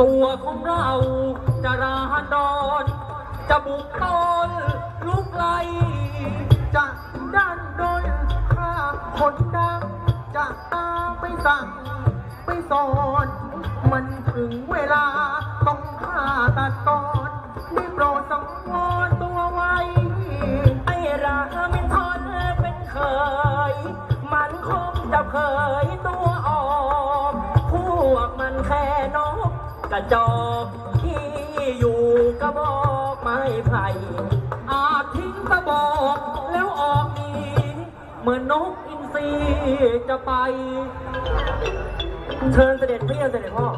ตัวของเราจะราดอนจะบุกต้นลุกไล่จะด้านดนข้าคนดังจะตามไปสั่งไปสอน มันถึงเวลาต้องฆ่าตัดตอนได้โปรดสังวรตัวไว้ ไอ้รามินทอนเป็นเคย มันคงจะเผยตัวออกพวกมันแค่นก กระจอกที่อยู่กระบอกไม้ไผ่อาจทิ้งกระบอกแล้วออกหนีเหมือนนกอินทรีจะไป เชิญเสด็จพี่เสด็จพ่อ